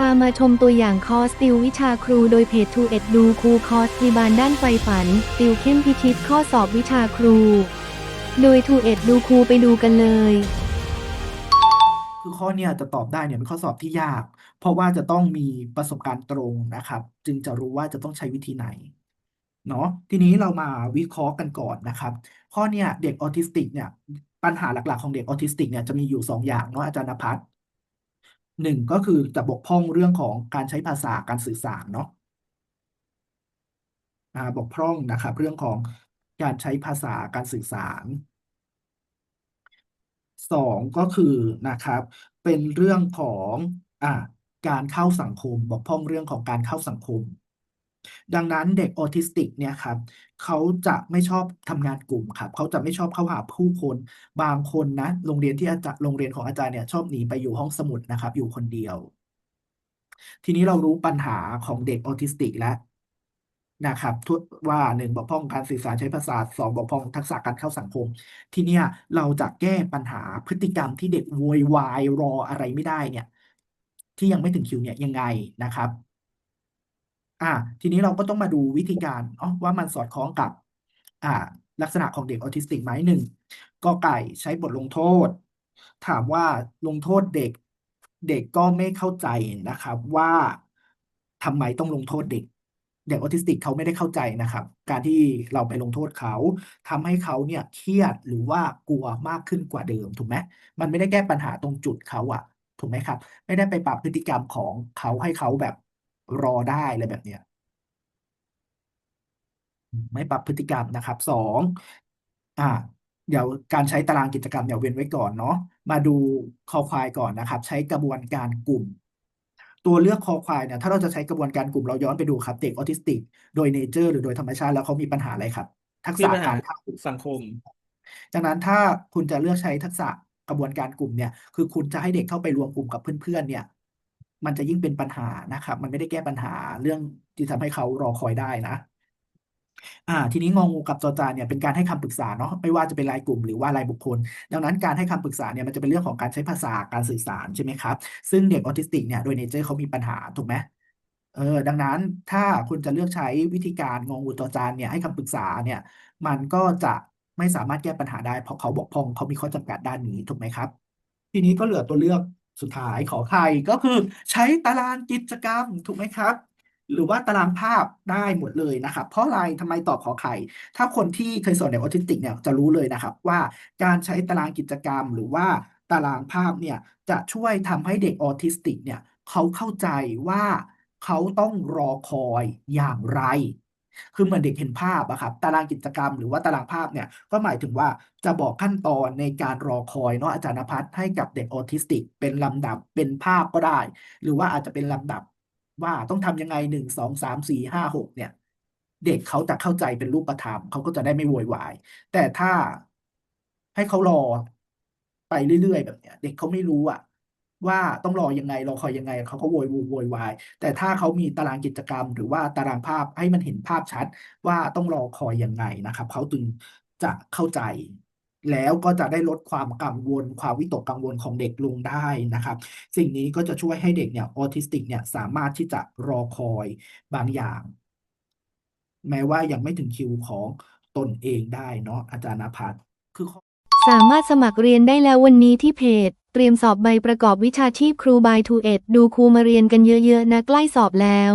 พามาชมตัวอย่างคอร์สติววิชาครูโดยเพจ2เอ็ดดูครูคอร์สกีบานด้านไฟฝัน ติวเข้มพิชิตข้อสอบวิชาครู โดย2เอ็ดดูครูไปดูกันเลย คือข้อเนี้ยจะตอบได้เนี่ยเป็นข้อสอบที่ยาก เพราะว่าจะต้องมีประสบการณ์ตรงนะครับ จึงจะรู้ว่าจะต้องใช้วิธีไหนเนาะทีนี้เรามาวิเคราะห์กันก่อนนะครับ ข้อเนี้ยเด็กออทิสติกเนี่ยปัญหาหลักๆของเด็กออทิสติกเนี่ยจะมีอยู่สองอย่างเนาะอาจารย์นภัส หนึ่งก็คือจะบกพร่องเรื่องของการใช้ภาษาการสื่อสารเนาะอ่าบกพร่องนะครับเรื่องของการใช้ภาษาการสื่อสารสองก็คือนะครับ เป็นเรื่องของอ่าการเข้าสังคมบกพร่องเรื่องของการเข้าสังคม ดังนั้นเด็กออทิสติกเนี่ยครับเขาจะไม่ชอบทำงานกลุ่มครับเขาจะไม่ชอบเข้าหาผู้คนบางคนนะโรงเรียนที่อาจารย์โรงเรียนของอาจารย์เนี่ยชอบหนีไปอยู่ห้องสมุดนะครับ อยู่คนเดียว ทีนี้เรารู้ปัญหาของเด็กออทิสติกแล้วนะครับทว่าหนึ่งบกพร่องการสื่อสารใช้ภาษาสองบกพร่องทักษะการเข้าสังคม ทีเนี้ยเราจะแก้ปัญหาพฤติกรรมที่เด็กโวยวายรออะไรไม่ได้เนี่ย ที่ยังไม่ถึงคิวเนี่ยยังไงนะครับ อ่า ทีนี้เราก็ต้องมาดูวิธีการอ๋อว่ามันสอดคล้องกับ อ่า ลักษณะของเด็กออทิสติกไหมหนึ่งกอไก่ใช้บทลงโทษ ถามว่าลงโทษเด็ก เด็กก็ไม่เข้าใจนะครับ ว่าทำไมต้องลงโทษเด็ก เด็กออทิสติกเขาไม่ได้เข้าใจนะครับ การที่เราไปลงโทษเขาทำให้เขาเนี่ยเครียดหรือว่ากลัวมากขึ้นกว่าเดิมถูกไหมมันไม่ได้แก้ปัญหาตรงจุดเขาอะถูกไหมครับ ไม่ได้ไปปรับพฤติกรรมของเขาให้เขาแบบ รอได้อะไรแบบเนี้ยไม่ปรับพฤติกรรมนะครับสองอ่า เดี๋ยวการใช้ตารางกิจกรรมเนี่ยเว้นไว้ก่อนเนาะมาดูคอควายก่อนนะครับ ใช้กระบวนการกลุ่ม ตัวเลือกคอควายเนี่ยถ้าเราจะใช้กระบวนการกลุ่มเราย้อนไปดูครับเด็กออทิสติก โดยเนเจอร์ หรือโดยธรรมชาติแล้วเขามีปัญหาอะไรครับ ทักมีษะปัญหาการเข้าสังคมดังนั้นถ้าคุณจะเลือกใช้ทักษะกระบวนการกลุ่มเนี่ย คือคุณจะให้เด็กเข้าไปรวมกลุ่มกับเพื่อนๆเนี่ย มันจะยิ่งเป็นปัญหานะครับ มันไม่ได้แก้ปัญหาเรื่องที่ทำให้เขารอคอยได้นะ อ่า ทีนี้งองูกับจอจานเนี่ยเป็นการให้คำปรึกษาเนาะไม่ว่าจะเป็นรายกลุ่มหรือว่ารายบุคคล ดังนั้นการให้คำปรึกษาเนี่ยมันจะเป็นเรื่องของการใช้ภาษาการสื่อสารใช่ไหมครับ ซึ่งเด็กออทิสติกเนี่ยโดยเนเจอร์เขามีปัญหาถูกไหมเออดังนั้นถ้าคุณจะเลือกใช้วิธีการงองูจอจานเนี่ยให้คำปรึกษาเนี่ย มันก็จะไม่สามารถแก้ปัญหาได้เพราะเขาบกพร่องเขามีข้อจำกัดด้านนี้ถูกไหมครับ ทีนี้ก็เหลือตัวเลือก สุดท้ายขอไข่ก็คือใช้ตารางกิจกรรมถูกไหมครับ หรือว่าตารางภาพได้หมดเลยนะครับ เพราะอะไรทำไมตอบขอไข่ ถ้าคนที่เคยสอนเด็กออทิสติกเนี่ยจะรู้เลยนะครับ ว่าการใช้ตารางกิจกรรมหรือว่าตารางภาพเนี่ยจะช่วยทำให้เด็กออทิสติกเนี่ยเขาเข้าใจว่าเขาต้องรอคอยอย่างไร คือเหมือนเด็กเห็นภาพอะครับตารางกิจกรรมหรือว่าตารางภาพเนี่ยก็หมายถึงว่าจะบอกขั้นตอนในการรอคอยเนาะอาจารย์นภัสให้กับเด็กออทิสติก เป็นลำดับเป็นภาพก็ได้ หรือว่าอาจจะเป็นลำดับว่าต้องทำยังไงหนึ่งสองสามสี่ห้าหกเนี่ย เด็กเขาจะเข้าใจเป็นรูปธรรมเขาก็จะได้ไม่โวยวาย แต่ถ้าให้เขารอไปเรื่อยๆ แบบเนี้ย เด็กเขาไม่รู้อะ ว่าต้องรอยังไงรอคอยยังไงเขาก็โวยโวยวายแต่ถ้าเขามีตารางกิจกรรม หรือว่าตารางภาพให้มันเห็นภาพชัด ว่าต้องรอคอยยังไงนะครับเขาจึงจะเข้าใจแล้วก็จะได้ลดความกังวล ความวิตกกังวลของเด็กลงได้นะครับ สิ่งนี้ก็จะช่วยให้เด็กเนี่ยออทิสติกเนี่ยสามารถที่จะรอคอยบางอย่าง แม้ว่ายังไม่ถึงคิวของตนเองได้เนาะอาจารย์นภัสคือข้อ สามารถสมัครเรียนได้แล้ววันนี้ที่เพจ เตรียมสอบใบประกอบวิชาชีพครูบาย2เอ็ดดูครูมาเรียนกันเยอะๆนะใกล้สอบแล้ว